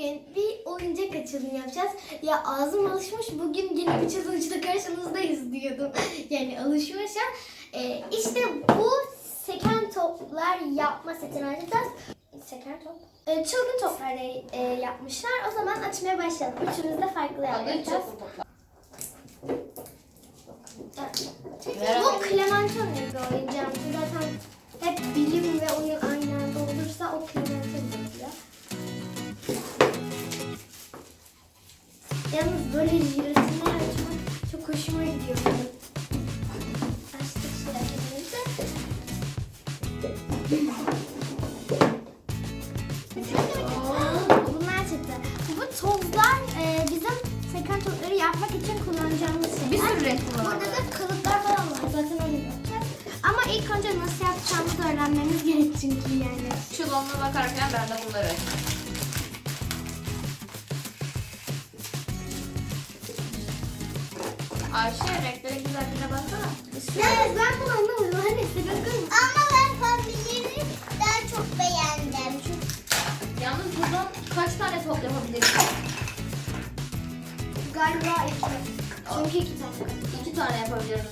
bugün bir oyuncak açılımı yapacağız. Ya ağzım alışmış bugün yeni bir challenge'da karşınızdayız diyordum. Yani alışmışım. Ee, işte bu seken toplar yapma setini açacağız. Seken top. Ee, çılgın toplarla e, yapmışlar. O zaman açmaya başlayalım. Üçümüz de farklı yapacağız. Bu Clementine bir oyuncağım. Zaten böyle jelatinler açmak çok hoşuma gidiyor. Açtık jelatinimizi. Bunlar çıktı. Bu tozlar e, bizim sekant topları yapmak için kullanacağımız şeyler. Bir sürü renk kullanalım. Burada da kalıplar falan var. Zaten onu yapacağız. Ama ilk önce nasıl yapacağımızı öğrenmemiz gerek çünkü yani. Şu donuna bakarken ben de bunları. Ayşe renklere güzelliğine baksana. Yani ben bunu anlamıyorum. Hani sebep Ama ben pavlileri daha çok beğendim. Çünkü Yalnız buradan kaç tane top yapabiliriz? galiba iki. Çünkü iki tane. İki tane yapabiliriz.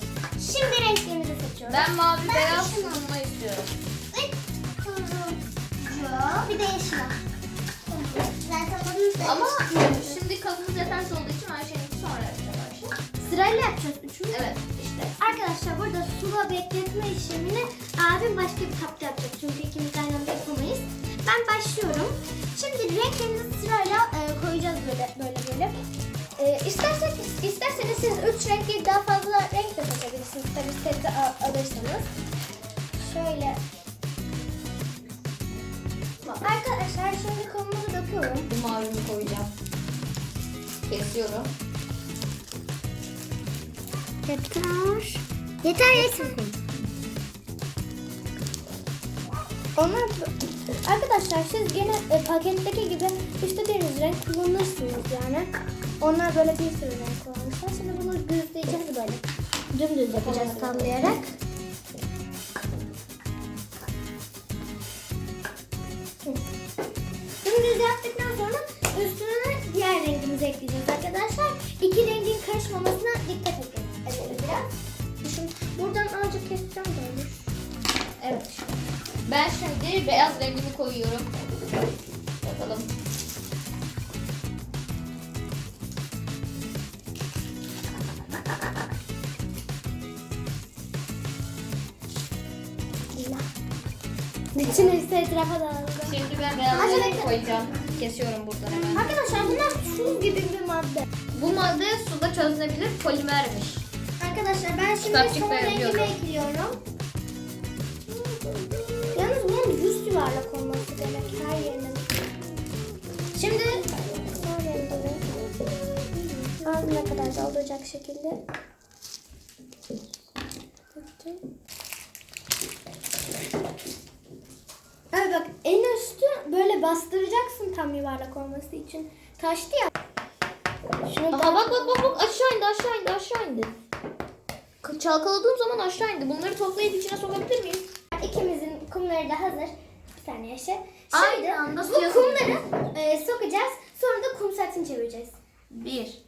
Şimdi renklerimizi seçiyoruz. Ben mavi Ben beyaz sunma istiyorum. ve turuncu bir de yeşil. Zaten bunun da Ama Sırayla yapacağız üçümüz. Evet işte. Arkadaşlar burada sula bekletme işlemini abim başka bir kapta yapacak. Çünkü ikimiz aynı anda yapamayız. Ben başlıyorum. Şimdi renklerimizi sırayla e, koyacağız böyle böyle böyle. E, isterseniz, isterseniz siz üç renk değil daha fazla renk de seçebilirsiniz. Tabii seti al- alırsanız. Şöyle. Arkadaşlar şimdi kavanozu döküyorum. Bu mavimi koyacağım. Kesiyorum. Yeter. Yeter yeter. Onlar arkadaşlar siz gene e, paketteki gibi istediğiniz renk kullanırsınız yani. Onlar böyle bir sürü renk kullanmışlar. Şimdi bunu düzleyeceğiz böyle. Dümdüz yapacağız tamlayarak. Hı. Dümdüz yaptıktan sonra üstüne diğer rengimizi ekleyeceğiz arkadaşlar. İki rengin karışmamasına. Şimdi buradan azıcık keseceğim de olur. Evet. Ben şimdi beyaz rengimi koyuyorum. Bakalım. Bütün hepsi etrafa dağıldı. Şimdi ben beyaz et. koyacağım. Kesiyorum buradan hemen. Arkadaşlar bunlar su gibi bir madde. Bu madde suda çözünebilir polimermiş. Arkadaşlar ben şimdi son rengimi ekliyorum. Yalnız bunun yüz yuvarlak olması gerek her yerine. Şimdi son rengimi ağzına kadar dolduracak şekilde. Evet bak en üstü böyle bastıracaksın tam yuvarlak olması için. Taştı ya. Şunu Aha bak bak bak bak aşağı indi aşağı indi aşağı indi. Çalkaladığım zaman aşağı indi. Bunları toplayıp içine sokabilir miyim? İkimizin kumları da hazır. Bir Ayşe. Aynı Şimdi anda bu suya kumları e, sokacağız. Sonra da kum saatini çevireceğiz. Bir,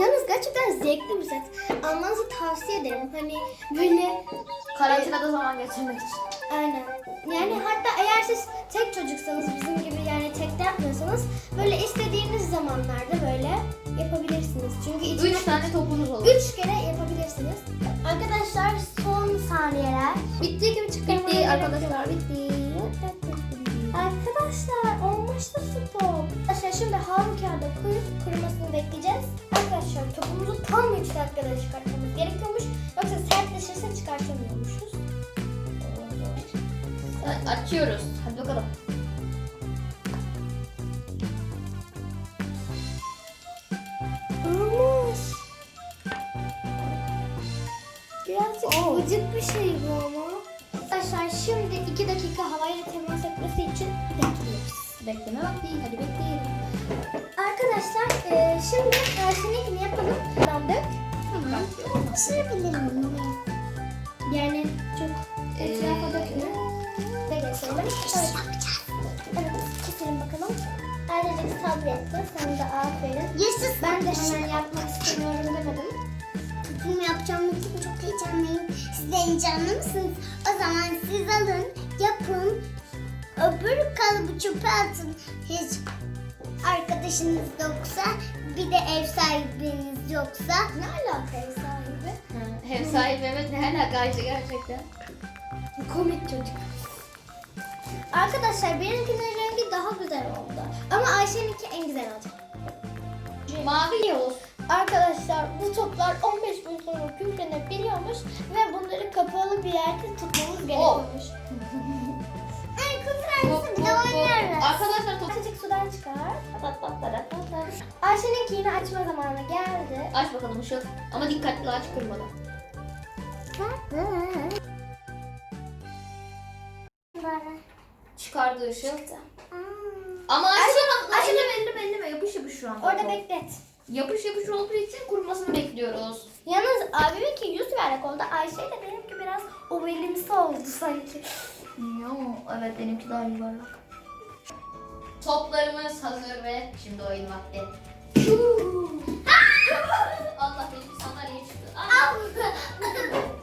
Yalnız gerçekten zevkli bir set. Almanızı tavsiye ederim. Hani böyle Karantinada zaman geçirmek için. aynen. Yani hatta eğer siz tek çocuksanız bizim gibi yani tek de yapmıyorsanız böyle istediğiniz zamanlarda böyle yapabilirsiniz. Çünkü içine Üç tane topunuz olur. üç kere yapabilirsiniz. Arkadaşlar son saniyeler. Bitti gibi çıktı Bitti arkadaşlar. Bitti. Koyup kurumasını bekleyeceğiz. Arkadaşlar topumuzu tam 3 dakikada çıkartmamız gerekiyormuş. Yoksa sertleşirse çıkartamıyormuşuz. Açıyoruz. Hadi bakalım. Olmuş. Gıcık bir şey bu ama. Arkadaşlar şimdi 2 dakika havayla temas etmesi için bekliyoruz. Bekleme vakti. Hadi bekleyelim. Arkadaşlar e, şimdi karşınınkini yapalım. Kullandık. Tamam. Isırabilirim bunu. Yani çok Ee, etrafa dökme. Ve geçelim. Evet. Evet, keselim bakalım. Ailecek sabretti. Sen de aferin. Yaşasın. Ben de hemen yapmak istemiyorum demedim. Bunu yapacağım için çok heyecanlıyım. Siz de heyecanlı mısınız? O zaman siz alın, yapın. Öbür kalıbı çöpe atın. Hiç arkadaşınız yoksa, bir de ev sahibiniz yoksa. Ne alaka ev sahibi? Ha, Ev sahibi evet ne alakaydı gerçekten. Komik çocuk. Arkadaşlar benimkinin rengi daha güzel oldu. Ama Ayşe'ninki en güzel olacak. Mavi olsun. Arkadaşlar bu toplar 15 gün sonra küflenebiliyormuş ve bunları kapalı bir yerde tutmamız gerekiyormuş. Ay kızlar bir de oynarız. Arkadaşlar çıkar. Pat pat pat pat pat. Ayşe'ninki yine açma zamanı geldi. Aç bakalım Işıl. Ama dikkatli aç kırmadan. Çıkardı Işıl. Ama açma. Ayşe- Elleme elleme. Yapış yapış şu an. Orada beklet. Yapış yapış olduğu için kurumasını bekliyoruz. Yalnız abiminki yüz vererek oldu. Ayşe de benimki biraz ovelimsi oldu sanki. Yo, evet benimki daha yuvarlak. Toplarımız hazır ve şimdi oyun vakti. Allah benim sandalye çıktı.